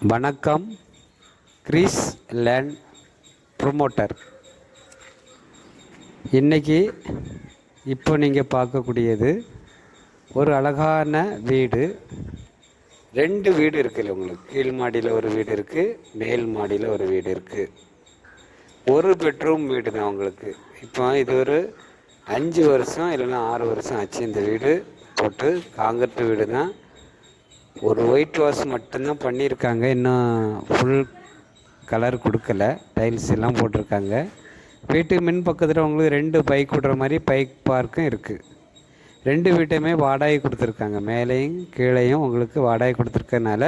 வணக்கம் Chris land promoter இன்றைக்கி இப்போ நீங்கள் பார்க்கக்கூடியது ஒரு அழகான வீடு. ரெண்டு வீடு இருக்குல்ல உங்களுக்கு? கீழ் மாடியில் ஒரு வீடு இருக்குது மேல் மாடியில் ஒரு வீடு இருக்குது ஒரு பெட்ரூம் வீடு தான் உங்களுக்கு. இப்போ இது ஒரு அஞ்சு வருஷம் இல்லைன்னா ஆறு வருஷம் ஆச்சு இந்த வீடு போட்டு. காங்கிரட்டு வீடு தான் ஒரு ஒயிட் வாஷ் மட்டும்தான் பண்ணியிருக்காங்க. இன்னும் ஃபுல் கலர் கொடுக்கல. டைல்ஸ் எல்லாம் போட்டிருக்காங்க. வீட்டுக்கு மின் பக்கத்தில் உங்களுக்கு ரெண்டு பைக் விடுற மாதிரி பைக் பார்க்கும் இருக்குது ரெண்டு வீட்டையுமே வாடகை கொடுத்துருக்காங்க. மேலேயும் கீழேயும் உங்களுக்கு வாடகை கொடுத்துருக்கனால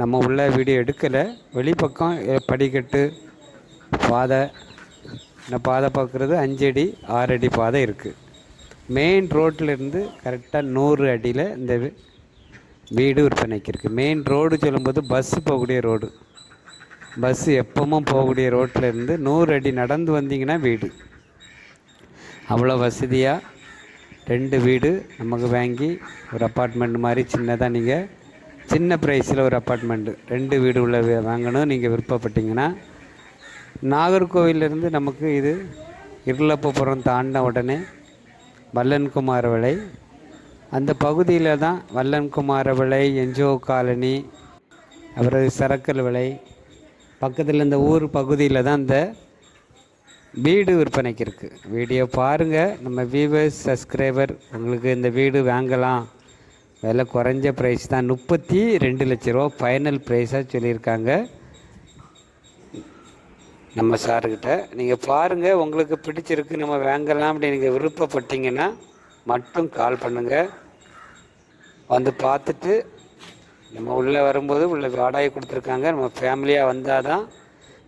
நம்ம உள்ள வீடியோ எடுக்கலை. வெளிப்பக்கம் படிக்கட்டு பாதை இந்த பாதை பார்க்குறது அஞ்சடி ஆறு அடி பாதை இருக்குது மெயின் ரோட்டிலேருந்து கரெக்டாக நூறு அடியில் இந்த வீடு விற்பனைக்கு இருக்குது மெயின் ரோடு சொல்லும்போது பஸ்ஸு போகக்கூடிய ரோடு பஸ்ஸு எப்பவும் போகக்கூடிய ரோட்டில் இருந்து நூறு அடி நடந்து வந்தீங்கன்னா வீடு. அவ்வளோ வசதியாக ரெண்டு வீடு நமக்கு வாங்கி ஒரு அப்பார்ட்மெண்ட் மாதிரி சின்னதாக நீங்கள் சின்ன ப்ரைஸில் ஒரு அப்பார்ட்மெண்ட்டு ரெண்டு வீடு உள்ள வாங்கணும். நீங்கள் விருப்பப்பட்டீங்கன்னா நாகர்கோவிலேருந்து நமக்கு இது இருளப்பபுரம் தாண்ட உடனே வல்லன்குமார் விலை அந்த பகுதியில் தான் வல்லன்குமார விலை என்ஜிஓ காலனி அப்புறம் சரக்கல் விலை பக்கத்தில் இந்த ஊர் பகுதியில் தான் இந்த வீடு விற்பனைக்கு இருக்குது வீடியோ பாருங்கள் நம்ம வியூவர்ஸ் சப்ஸ்கிரைபர் உங்களுக்கு இந்த வீடு வாங்கலாம். விலை குறைஞ்ச ப்ரைஸ் தான். முப்பத்தி ரெண்டு லட்ச ரூபா ஃபைனல் ப்ரைஸாக சொல்லியிருக்காங்க. நம்ம சாருக்கிட்ட நீங்கள் பாருங்கள் உங்களுக்கு பிடிச்சிருக்கு நம்ம வாங்கலாம் அப்படி நீங்கள் விருப்பப்பட்டீங்கன்னா மட்டும் கால் பண்ணுங்கள் வந்து பார்த்துட்டு நம்ம உள்ளே வரும்போது உள்ள வாடகை கொடுத்துருக்காங்க. நம்ம ஃபேமிலியாக வந்தால் தான்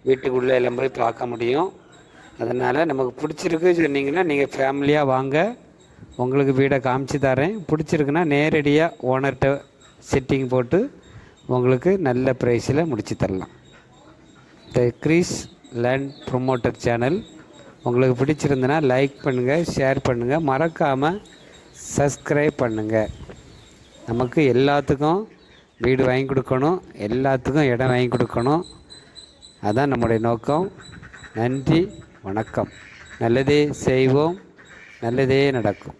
வீட்டுக்குள்ளே எல்லாம் போய் பார்க்க முடியும். அதனால் நமக்கு பிடிச்சிருக்கு சொன்னீங்கன்னா நீங்கள் ஃபேமிலியாக வாங்க. உங்களுக்கு வீடை காமிச்சு தரேன். பிடிச்சிருக்குன்னா நேரடியாக ஓனர்கிட்ட செட்டிங் போட்டு உங்களுக்கு நல்ல ப்ரைஸில் முடிச்சு தரலாம். The Greece land promoter channel உங்களுக்கு பிடிச்சிருந்தனா லைக் பண்ணுங்கள் ஷேர் பண்ணுங்கள் மறக்காமல் சப்ஸ்கிரைப் பண்ணுங்கள் நமக்கு எல்லாத்துக்கும் வீடு வாங்கி கொடுக்கணும் எல்லாத்துக்கும் இடம் வாங்கி கொடுக்கணும். அதுதான் நம்முடைய நோக்கம். நன்றி வணக்கம். நல்லதே செய்வோம் நல்லதே நடக்கும்.